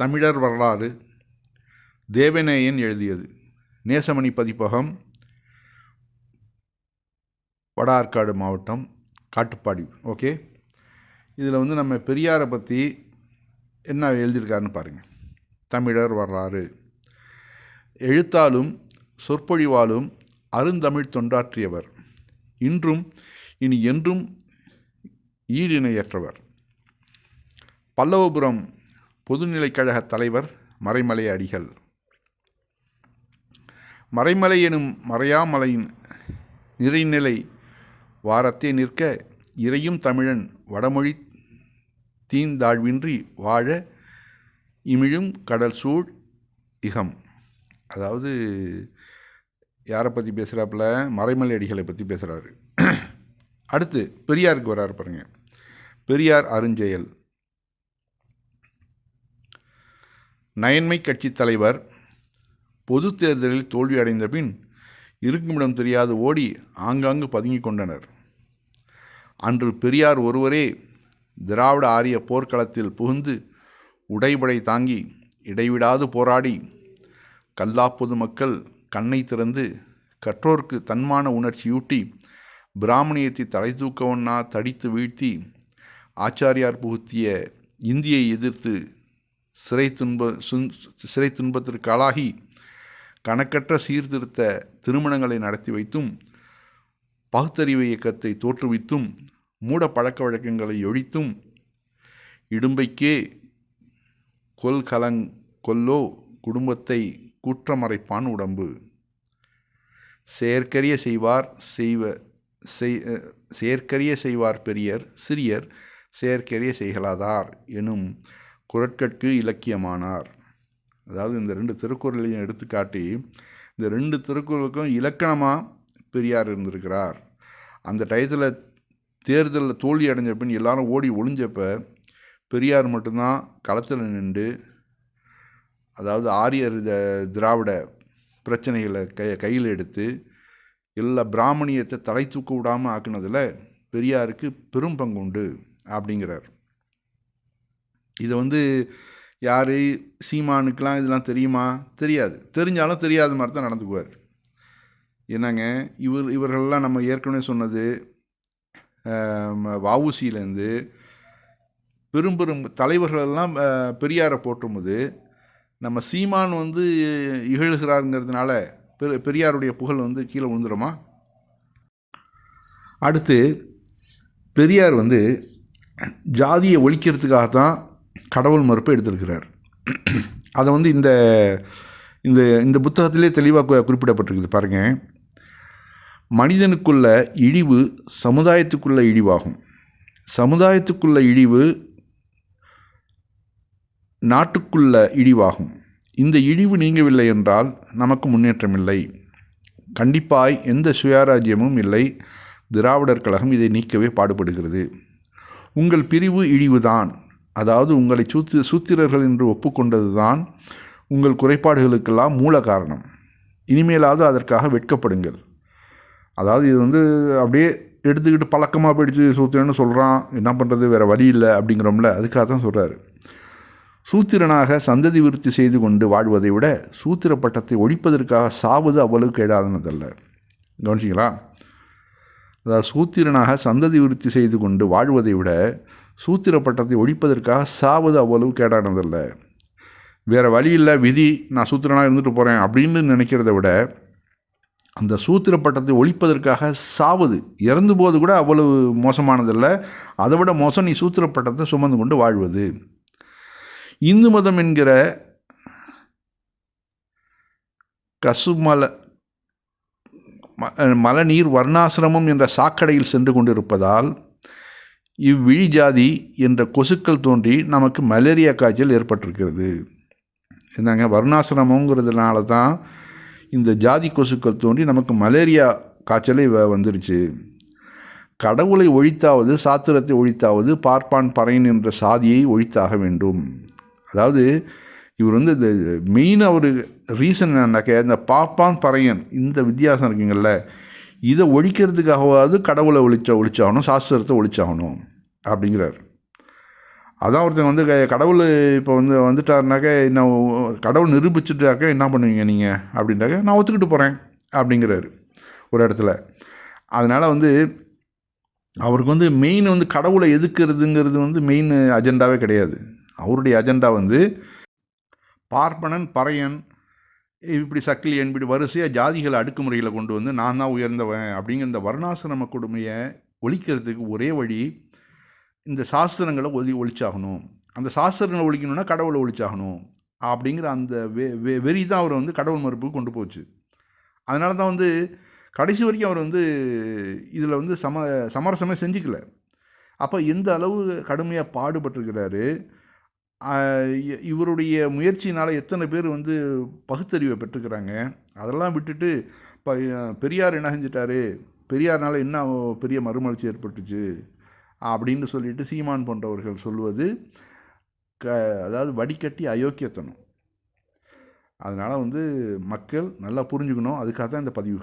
தமிழர் வரலாறு தேவநேயன் எழுதியது. நேசமணி பதிப்பகம் வட ஆற்காடு மாவட்டம் காட்டுப்பாடி. ஓகே? இதில் வந்து நம்ம பெரியாரை பற்றி என்ன எழுதியிருக்காருன்னு பாருங்கள் தமிழர் வரலாறு. எழுத்தாலும் சொற்பொழிவாலும் அருந்தமிழ் தொண்டாற்றியவர். இன்றும் இனி என்றும் ஈடிணையற்றவர். பல்லவபுரம் பொதுநிலைக்கழக தலைவர் மறைமலை அடிகள். மறைமலை எனும் மறையாமலையின் நிறைநிலை வாரத்தே நிற்க இறையும் தமிழன் வடமொழி தீந்தாழ்வின்றி வாழ இமிழும் கடல் சூழ் இகம். அதாவது யாரை பற்றி பேசுகிறாப்புல மறைமலை அடிகளை பற்றி பேசுகிறாரு அடுத்து பெரியாருக்கு வராரு பாருங்க. பெரியார் அருஞ்செயல். நயன்மை கட்சி தலைவர் பொது தேர்தலில் தோல்வி அடைந்த பின் இருக்குமிடம் தெரியாது ஓடி ஆங்காங்கு பதுங்கி கொண்டனர். அன்று பெரியார் ஒருவரே திராவிட ஆரிய போர்க்களத்தில் புகுந்து உடைபடை தாங்கி இடைவிடாது போராடி கல்லா பொதுமக்கள் கண்ணை திறந்து கற்றோர்க்கு தன்மான உணர்ச்சியூட்டி பிராமணியத்தை தலை தூக்கவண்ணா தடித்து வீழ்த்தி ஆச்சாரியார் புகுத்திய இந்தியை எதிர்த்து சிறை துன்ப சுன் சிறை துன்பத்திற்கு ஆளாகி கணக்கற்ற சீர்திருத்த திருமணங்களை நடத்தி வைத்தும் பகுத்தறிவு இயக்கத்தை தோற்றுவித்தும் மூட பழக்க வழக்கங்களை ஒழித்தும் இடும்பைக்கே கொல்கலங் கொல்லோ குடும்பத்தை குற்றமறைப்பான் உடம்பு. செயற்கரிய செய்வார் செய்வ செய் செயற்கரிய செய்வார் பெரியர் சிறியர் செயற்கரிய செய்கலாதார் எனும் குரட்கற்கு இலக்கியமானார். அதாவது இந்த ரெண்டு திருக்குறளையும் எடுத்துக்காட்டி இந்த ரெண்டு திருக்குறளுக்கும் இலக்கணமாக பெரியார் இருந்திருக்கிறார். அந்த டயத்தில் தேர்தலில் தோல்வி அடைஞ்ச பின் எல்லாரும் ஓடி ஒளிஞ்சப்ப பெரியார் மட்டும்தான் களத்தில் நின்று அதாவது ஆரியர் திராவிட பிரச்சனைகளை கை கையில் எடுத்து எல்லா பிராமணியத்தை தலை தூக்க விடாமல் ஆக்குனதில் பெரியாருக்கு பெரும் பங்கு உண்டு அப்படிங்கிறார். இதை வந்து யார்? சீமானுக்கெலாம் இதெல்லாம் தெரியுமா? தெரியாது. தெரிஞ்சாலும் தெரியாத மாதிரி தான் நடந்துக்குவார். என்னங்க? இவர் இவர்கள்லாம் நம்ம ஏற்கனவே சொன்னது வவுசியிலேருந்து பெரும் பெரும் தலைவர்களெல்லாம் பெரியாரை போற்றும்போது நம்ம சீமான் வந்து இகழ்கிறாருங்கிறதுனால பெரு பெரியாருடைய புகழ் வந்து கீழே விழுந்துருமா? அடுத்து பெரியார் வந்து ஜாதியை ஒழிக்கிறதுக்காக தான் கடவுள் மறுப்பை எடுத்திருக்கிறார். அதை வந்து இந்த இந்த இந்த புத்தகத்திலே தெளிவாக குறிப்பிடப்பட்டிருக்குது பாருங்கள் மனிதனுக்குள்ள இழிவு சமுதாயத்துக்குள்ள இழிவாகும். சமுதாயத்துக்குள்ள இழிவு நாட்டுக்குள்ள இழிவாகும். இந்த இழிவு நீங்கவில்லை என்றால் நமக்கு முன்னேற்றம் இல்லை. கண்டிப்பாய் எந்த சுயராஜ்யமும் இல்லை. திராவிடர் கழகம் இதை நீக்கவே பாடுபடுகிறது. உங்கள் பிரிவு இழிவுதான். அதாவது உங்களை சூத்து சூத்திரர்கள் என்று ஒப்புக்கொண்டது தான் உங்கள் குறைபாடுகளுக்கெல்லாம் மூல காரணம். இனிமேலாவது அதற்காக வெட்கப்படுங்கள். அதாவது இது வந்து அப்படியே எடுத்துக்கிட்டு பழக்கமாக போயிடுச்சு சூத்திரன்னு சொல்கிறான் என்ன பண்ணுறது வேறு வழி இல்லை அப்படிங்கிறோம்ல அதுக்காக தான் சொல்கிறாரு சூத்திரனாக சந்ததி விருத்தி செய்து கொண்டு வாழ்வதை விட சூத்திர பட்டத்தை ஒழிப்பதற்காக சாவது அவ்வளவு கேடாதனதல்ல கவனிச்சிங்களா? அதாவது சூத்திரனாக சந்ததி விருத்தி செய்து கொண்டு வாழ்வதை விட சூத்திர பட்டத்தை ஒழிப்பதற்காக சாவது அவ்வளவு கேடானதல்ல. வேறு வழி இல்லை விதி நான் சூத்திரனாக இருந்துட்டு போகிறேன் அப்படின்னு நினைக்கிறத விட அந்த சூத்திர பட்டத்தை ஒழிப்பதற்காக சாவது இறந்து போது கூட அவ்வளவு மோசமானதில்லை. அதை விட மோசம் நீ சூத்திர பட்டத்தை சுமந்து கொண்டு வாழ்வது. இந்து மதம் என்கிற கசுமல மலநீர் வர்ணாசிரமம் என்ற சாக்கடையில் சென்று கொண்டிருப்பதால் இவ்விழி ஜாதி என்ற கொசுக்கள் தோன்றி நமக்கு மலேரியா காய்ச்சல் ஏற்பட்டிருக்கிறது. என்னங்க வருணாசிரமங்கிறதுனால தான் இந்த ஜாதி கொசுக்கள் தோன்றி நமக்கு மலேரியா காய்ச்சலே வந்துருச்சு. கடவுளை ஒழித்தாவது சாத்திரத்தை ஒழித்தாவது பார்ப்பான் பறையன் என்ற சாதியை ஒழித்தாக வேண்டும். அதாவது இவர் வந்து இந்த மெயின் அவர் ரீசன் என்னன்னாக்க இந்த பார்ப்பான் பறையன் இந்த வித்தியாசம் இருக்குங்கள்ல இதை ஒழிக்கிறதுக்காகவாவது கடவுளை ஒழிச்ச ஒழிச்சாகணும் சாஸ்திரத்தை ஒழிச்சாகணும். அப்படிங்கிறார். அதான் ஒருத்தங்க வந்து கடவுள் இப்போ வந்து வந்துட்டாருனாக்க என்ன கடவுள் நிரூபிச்சுட்டாக்க என்ன பண்ணுவீங்க நீங்கள் அப்படின்ட்டாக்க நான் ஒத்துக்கிட்டு போகிறேன் அப்படிங்கிறாரு ஒரு இடத்துல. அதனால் வந்து அவருக்கு வந்து மெயின் வந்து கடவுளை எதுக்குறதுங்கிறது வந்து மெயின் அஜெண்டாவே கிடையாது. அவருடைய அஜெண்டா வந்து பார்ப்பனன் பறையன் இப்படி சக்கிலியன் இப்படி வரிசையாக ஜாதிகளை அடுக்குமுறையில் கொண்டு வந்து நான் தான் உயர்ந்தவன் அப்படிங்கிற இந்த வர்ணாசிரம கொடுமையை ஒழிக்கிறதுக்கு ஒரே வழி இந்த சாஸ்திரங்களை ஒலி ஒழிச்சாகணும். அந்த சாஸ்திரங்களை ஒழிக்கணும்னா கடவுளை ஒழிச்சாகணும். அப்படிங்கிற அந்த வெ வெ வெறி தான் அவரை வந்து கடவுள் மறுப்புக்கு கொண்டு போச்சு. அதனால தான் வந்து கடைசி வரைக்கும் அவர் வந்து இதில் வந்து சம சமரசமே செஞ்சுக்கல. அப்போ எந்த அளவு கடுமையாக பாடுபட்டிருக்கிறாரு இ- இவருடைய முயற்சினால் எத்தனை பேர் வந்து பகுத்தறிவை பெற்றுக்கிறாங்க அதெல்லாம் விட்டுட்டு இப்போ பெரியார் என்ன செஞ்சிட்டாரு பெரியார்னால் என்ன பெரிய மறுமலர்ச்சி ஏற்பட்டுச்சு அப்படின்னு சொல்லிட்டு சீமான் போன்றவர்கள் சொல்வது க அதாவது வடிகட்டி அயோக்கியத்தனம். அதனால் வந்து மக்கள் நல்லா புரிஞ்சுக்கணும். அதுக்காக தான் இந்த பதிவு